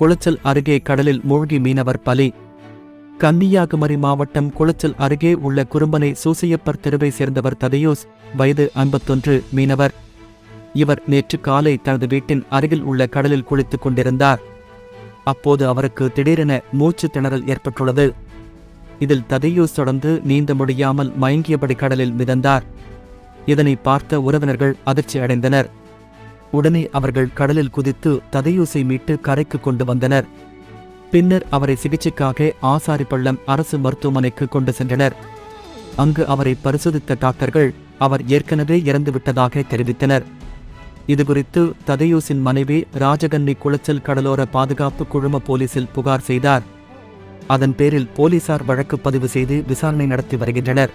குளச்சல் அருகே கடலில் மூழ்கி மீனவர் பலி. கன்னியாகுமரி மாவட்டம் குளச்சல் அருகே உள்ள குறும்பனை சூசையப்பர் தெருவை சேர்ந்தவர் ததையோஸ் வயது ஐம்பத்தொன்று மீனவர். இவர் நேற்று காலை தனது வீட்டின் அருகில் உள்ள கடலில் குளித்துக் கொண்டிருந்தார். அப்போது அவருக்கு திடீரென மூச்சு திணறல் ஏற்பட்டுள்ளது. இதில் ததையூஸ் தொடர்ந்து நீந்த முடியாமல் மயங்கியபடி கடலில் மிதந்தார். இதனை பார்த்த உறவினர்கள் அதிர்ச்சி அடைந்தனர் உடனே அவர்கள் கடலில் குதித்து ததையூசை மீட்டு கரைக்கு கொண்டு வந்தனர். பின்னர் அவரை சிகிச்சைக்காக ஆசாரிப்பள்ளம் அரசு மருத்துவமனைக்கு கொண்டு சென்றனர். அங்கு அவரை பரிசோதித்த டாக்டர்கள் அவர் ஏற்கனவே இறந்துவிட்டதாக தெரிவித்தனர். இதுகுறித்து ததையூசின் மனைவி ராஜகன்னி குளச்சல் கடலோர பாதுகாப்பு குழும போலீசில் புகார் செய்தார். அதன் பேரில் போலீசார் வழக்கு பதிவு செய்து விசாரணை நடத்தி வருகின்றனர்.